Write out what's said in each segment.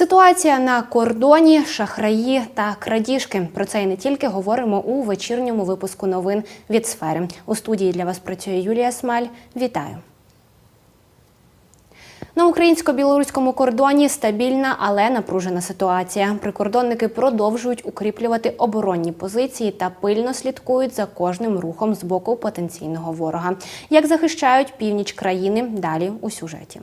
Ситуація на кордоні, шахраї та крадіжки. Про це і не тільки говоримо у вечірньому випуску новин від сфери. У студії для вас працює Юлія Смаль. Вітаю. На українсько-білоруському кордоні стабільна, але напружена ситуація. Прикордонники продовжують укріплювати оборонні позиції та пильно слідкують за кожним рухом з боку потенційного ворога. Як захищають північ країни, далі у сюжеті.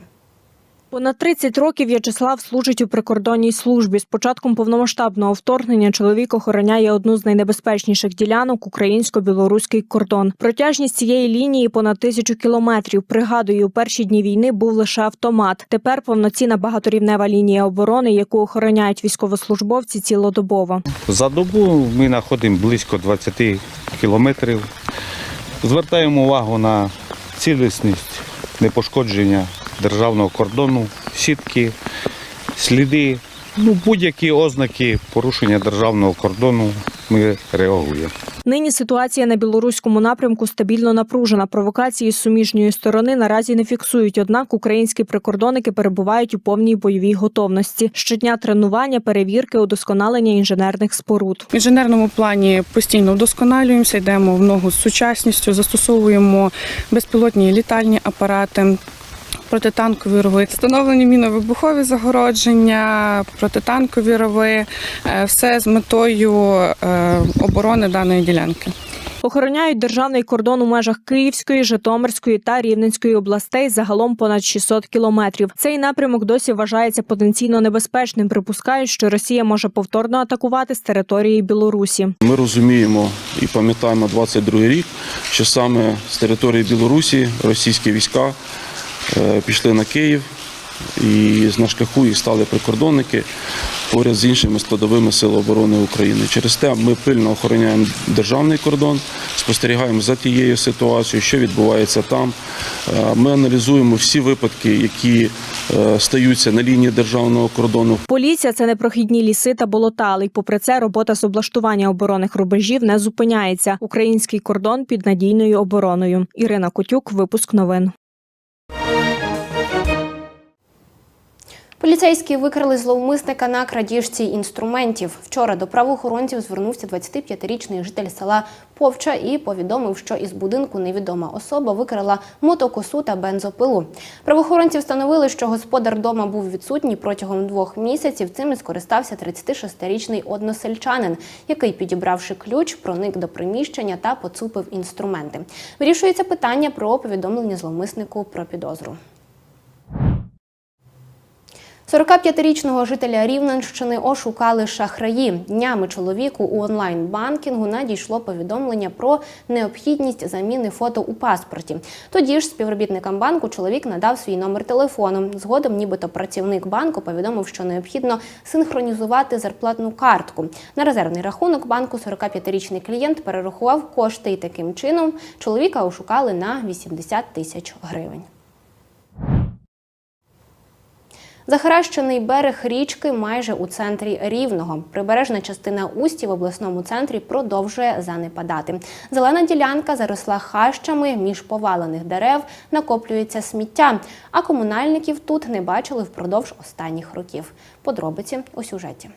Понад 30 років В'ячеслав служить у прикордонній службі. З початком повномасштабного вторгнення чоловік охороняє одну з найнебезпечніших ділянок українсько-білоруський кордон. Протяжність цієї лінії понад тисячу кілометрів. Пригадую, у перші дні війни був лише автомат. Тепер повноцінна багаторівнева лінія оборони, яку охороняють військовослужбовці цілодобово. За добу ми знаходимо близько 20 кілометрів. Звертаємо увагу на цілісність, непошкодження державного кордону, сітки, сліди, ну, будь-які ознаки порушення державного кордону ми реагуємо. Нині ситуація на білоруському напрямку стабільно напружена. Провокації з суміжньої сторони наразі не фіксують. Однак українські прикордонники перебувають у повній бойовій готовності. Щодня тренування, перевірки, удосконалення інженерних споруд. В інженерному плані постійно вдосконалюємося, йдемо в ногу з сучасністю, застосовуємо безпілотні літальні апарати. Протитанкові рови, встановлені міновибухові загородження, протитанкові рови, е, все з метою е, оборони даної ділянки. Охороняють державний кордон у межах Київської, Житомирської та Рівненської областей загалом понад 600 кілометрів. Цей напрямок досі вважається потенційно небезпечним. Припускають, що Росія може повторно атакувати з території Білорусі. Ми розуміємо і пам'ятаємо 22 рік, що саме з території Білорусі російські війська пішли на Київ і на шляху їх стали прикордонники поряд з іншими складовими сил оборони України. Через те ми пильно охороняємо державний кордон, спостерігаємо за тією ситуацією, що відбувається там. Е, Ми аналізуємо всі випадки, які е, стаються на лінії державного кордону. Поліція це непрохідні ліси та болота, але й попри це робота з облаштування оборонних рубежів не зупиняється. Український кордон під надійною обороною. Ірина Котюк, випуск новин. Поліцейські викрили зловмисника на крадіжці інструментів. Вчора до правоохоронців звернувся 25-річний житель села Повча і повідомив, що із будинку невідома особа викрала мотокосу та бензопилу. Правоохоронці встановили, що господар дома був відсутній протягом двох місяців. Цим і скористався 36-річний односельчанин, який, підібравши ключ, проник до приміщення та поцупив інструменти. Вирішується питання про повідомлення зловмиснику про підозру. 45-річного жителя Рівненщини ошукали шахраї. Днями чоловіку у онлайн-банкінгу надійшло повідомлення про необхідність заміни фото у паспорті. Тоді ж співробітникам банку чоловік надав свій номер телефону. Згодом, нібито працівник банку повідомив, що необхідно синхронізувати зарплатну картку. На резервний рахунок банку 45-річний клієнт перерахував кошти, і таким чином чоловіка ошукали на 80 тисяч гривень. Захаращений берег річки майже у центрі Рівного. Прибережна частина Усті в обласному центрі продовжує занепадати. Зелена ділянка заросла хащами, між повалених дерев накоплюється сміття, а комунальників тут не бачили впродовж останніх років. Подробиці у сюжеті.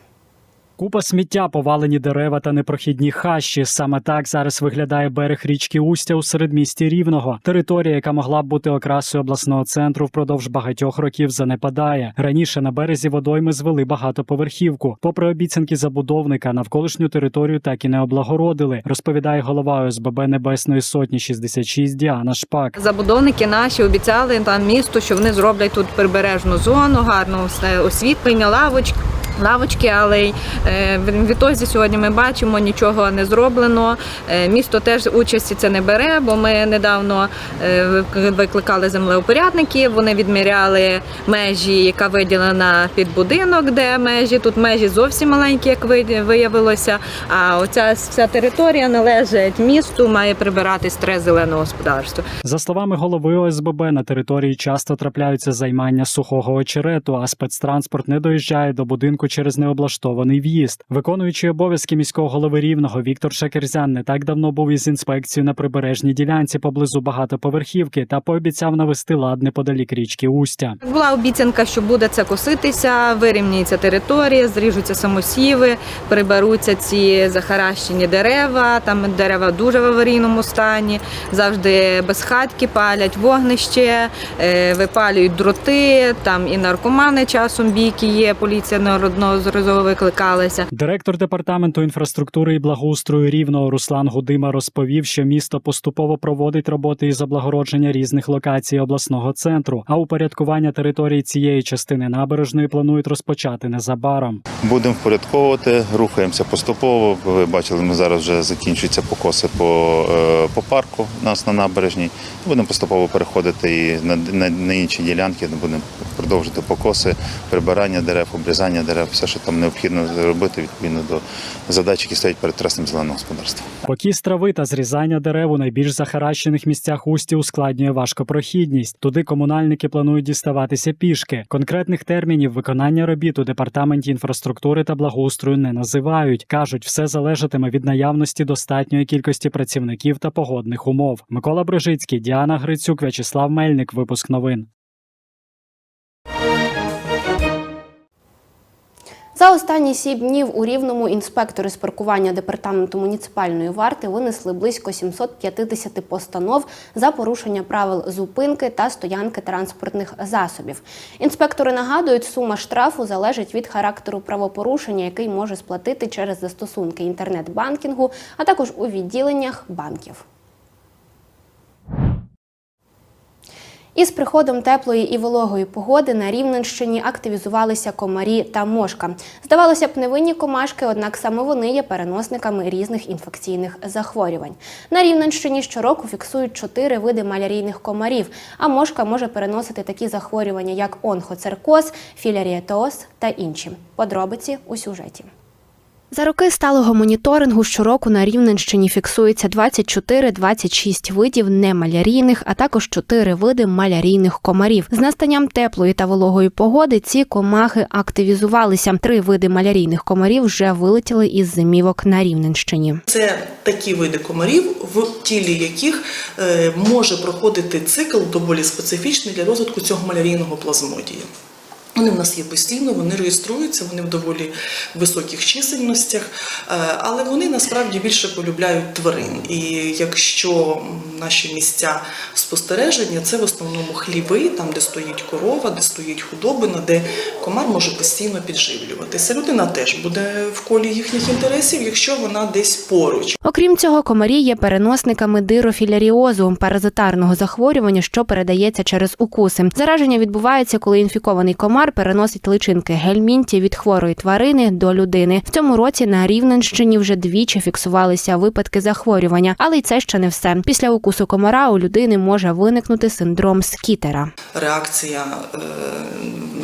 Купа сміття, повалені дерева та непрохідні хащі. Саме так зараз виглядає берег річки Устя у середмісті Рівного. Територія, яка могла б бути окрасою обласного центру, впродовж багатьох років занепадає. Раніше на березі водойми звели багатоповерхівку. Попри обіцянки забудовника, навколишню територію так і не облагородили. Розповідає голова ОСББ Небесної Сотні 66 Діана Шпак. Забудовники наші обіцяли там місту, що вони зроблять тут прибережну зону, гарне все освітлення, лавочки. Лавочки, але й е, в відтоді сьогодні ми бачимо, нічого не зроблено. Е, Місто теж участі це не бере, бо ми недавно е, викликали землеупорядників. Вони відміряли межі, яка виділена під будинок, де межі. Тут межі зовсім маленькі, як виявилося. А оця вся територія належить місту, має прибирати стрес зеленого господарства. За словами голови ОСББ, на території часто трапляються займання сухого очерету, а спецтранспорт не доїжджає до будинку через необлаштований в'їзд. Виконуючий обов'язки міського голови рівного Віктор Шакерзян не так давно був із інспекцією на прибережній ділянці поблизу багатоповерхівки та пообіцяв навести лад неподалік річки Устя. Була обіцянка, що буде це коситися, вирівняється територія, зріжуться самосіви, приберуться ці захаращені дерева. Там дерева дуже в аварійному стані, завжди безхатьки палять вогнище, е, випалюють дроти. Там і наркомани часом бійки є. Поліція неодноразово викликалася. Директор департаменту інфраструктури і благоустрою рівного Руслан Гудима розповів, що місто поступово проводить роботи із облагородження різних локацій обласного центру, а упорядкування території цієї частини набережної планують розпочати незабаром. Будемо впорядковувати, рухаємося поступово. Ви бачили, ми зараз вже закінчуються покоси по, е, по парку у нас на набережній. Будемо поступово переходити і на, на, на інші ділянки, будемо продовжити покоси, прибирання дерев, обрізання дерев, все, що там необхідно робити відповідно до задач, які стоять перед тресним зеленого господарства. Покіс трави та зрізання дерев у найбільш захаращених місцях усті ускладнює важкопрохідність. Туди комунальники планують діставатися пішки. Конкретних термінів виконання робіт у департаменті інфраструктури та благоустрою не називають. кажуть, все залежатиме від наявності достатньої кількості працівників та погодних умов. Микола Брижицький, Діана Грицюк, В'ячеслав Мельник. Випуск новин. За останні сім днів у Рівному інспектори з паркування департаменту муніципальної варти винесли близько 750 постанов за порушення правил зупинки та стоянки транспортних засобів. Інспектори нагадують, сума штрафу залежить від характеру правопорушення, який може сплатити через застосунки інтернет-банкінгу, а також у відділеннях банків. Із приходом теплої і вологої погоди на Рівненщині активізувалися комарі та мошка. Здавалося б, невинні комашки, однак саме вони є переносниками різних інфекційних захворювань. На Рівненщині щороку фіксують чотири види малярійних комарів, а мошка може переносити такі захворювання, як онхоцеркоз, філяріатоз та інші. Подробиці у сюжеті. За роки сталого моніторингу щороку на Рівненщині фіксується 24-26 видів немалярійних, а також 4 види малярійних комарів. З настанням теплої та вологої погоди ці комахи активізувалися. Три види малярійних комарів вже вилетіли із зимівок на Рівненщині. Це такі види комарів, в тілі яких е, може проходити цикл доволі специфічний для розвитку цього малярійного плазмодія. Вони в нас є постійно, вони реєструються, вони в доволі високих чисельностях, е, але вони насправді більше полюбляють тварин. І якщо наші місця спостереження, це в основному хліви, там де стоїть корова, де стоїть худобина, де комар може постійно підживлюватися. Людина теж буде в колі їхніх інтересів, якщо вона десь поруч. Окрім цього, комарі є переносниками дирофіляріозу, паразитарного захворювання, що передається через укуси. Зараження відбувається, коли інфікований комар переносить личинки гельмінті від хворої тварини до людини. В цьому році на Рівненщині вже двічі фіксувалися випадки захворювання, але й це ще не все. Після укусу комара у людини може виникнути синдром скітера. реакція е,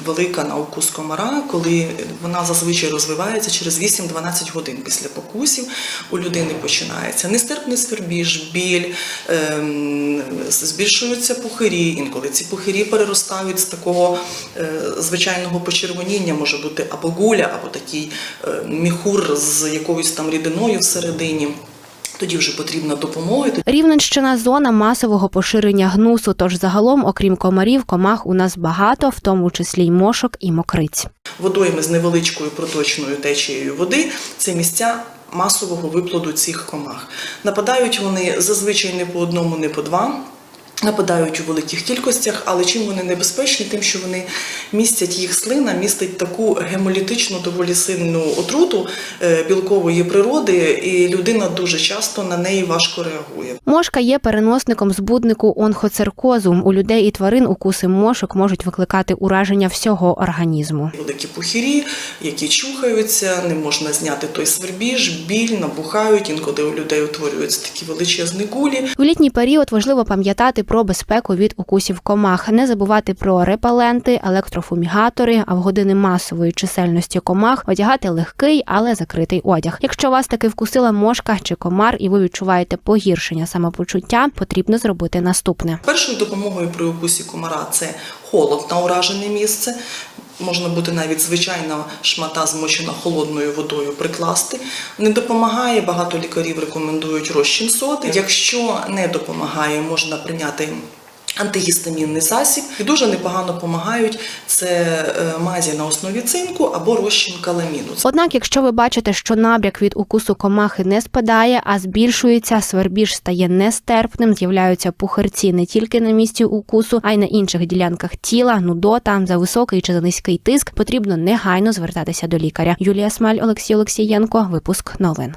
велика на укус комара, коли вона зазвичай розвивається через 8-12 годин після покусів. У людини починається нестерпний свербіж, біль, ем, збільшуються пухирі. Інколи ці пухирі переростають з такого е, звичайного почервоніння, може бути або гуля, або такий е, міхур з якоюсь там рідиною всередині. Тоді вже потрібна допомога. Рівненщина зона масового поширення гнусу. Тож загалом, окрім комарів, комах у нас багато, в тому числі й мошок і мокриць. Водойми з невеличкою проточною течією води це місця масового виплоду цих комах. Нападають вони зазвичай не по одному, не по два. Нападають у великих кількостях, але чим вони небезпечні, тим, що вони містять їх слина, містить таку гемолітичну, доволі сильну отруту е, білкової природи, і людина дуже часто на неї важко реагує. Мошка є переносником збуднику онхоцеркозу. У людей і тварин укуси мошок можуть викликати ураження всього організму. Великі пухирі, які чухаються, не можна зняти той свербіж, біль, набухають. Інколи у людей утворюються такі величезні гулі. В літній період важливо пам'ятати про безпеку від укусів комах, не забувати про репеленти, електрофумігатори, а в години масової чисельності комах одягати легкий, але закритий одяг. Якщо вас таки вкусила мошка чи комар, і ви відчуваєте погіршення самопочуття, потрібно зробити наступне. Першою допомогою при укусі комара це холод на уражене місце. Можна буде навіть звичайна шмата змочена холодною водою прикласти. Не допомагає. Багато лікарів рекомендують розчин соди. Якщо не допомагає, можна прийняти антигістамінний засіб. І дуже непогано допомагають це е, мазі на основі цинку або розчин каламіну. Однак, якщо ви бачите, що набряк від укусу комахи не спадає, а збільшується, свербіж стає нестерпним, з'являються пухарці не тільки на місці укусу, а й на інших ділянках тіла, нудота, за високий чи за низький тиск, потрібно негайно звертатися до лікаря. Юлія Смаль, Олексій Олексієнко, випуск новин.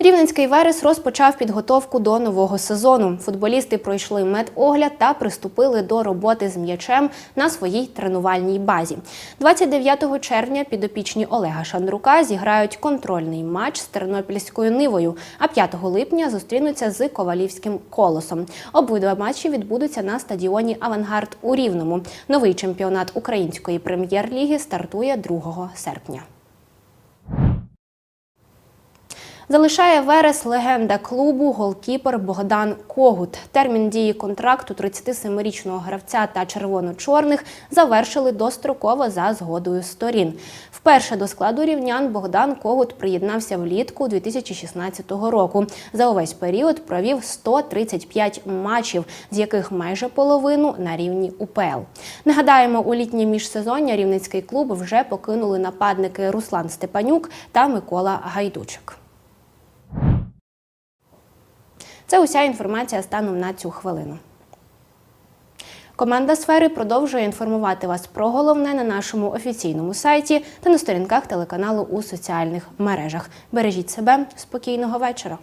Рівненський верес розпочав підготовку до нового сезону. Футболісти пройшли медогляд та приступили до роботи з м'ячем на своїй тренувальній базі. 29 червня підопічні Олега Шандрука зіграють контрольний матч з Тернопільською нивою, а 5 липня зустрінуться з Ковалівським колосом. Обидва матчі відбудуться на стадіоні Авангард у Рівному. Новий чемпіонат української прем'єр-ліги стартує 2 серпня. Залишає верес легенда клубу голкіпер Богдан Когут. Термін дії контракту 37-річного гравця та червоно-чорних завершили достроково за згодою сторін. Вперше до складу рівнян Богдан Когут приєднався влітку 2016 року. За увесь період провів 135 матчів, з яких майже половину на рівні УПЛ. Нагадаємо, у літнє міжсезоння рівненський клуб вже покинули нападники Руслан Степанюк та Микола Гайдучик. Це уся інформація станом на цю хвилину. Команда сфери продовжує інформувати вас про головне на нашому офіційному сайті та на сторінках телеканалу у соціальних мережах. Бережіть себе, спокійного вечора.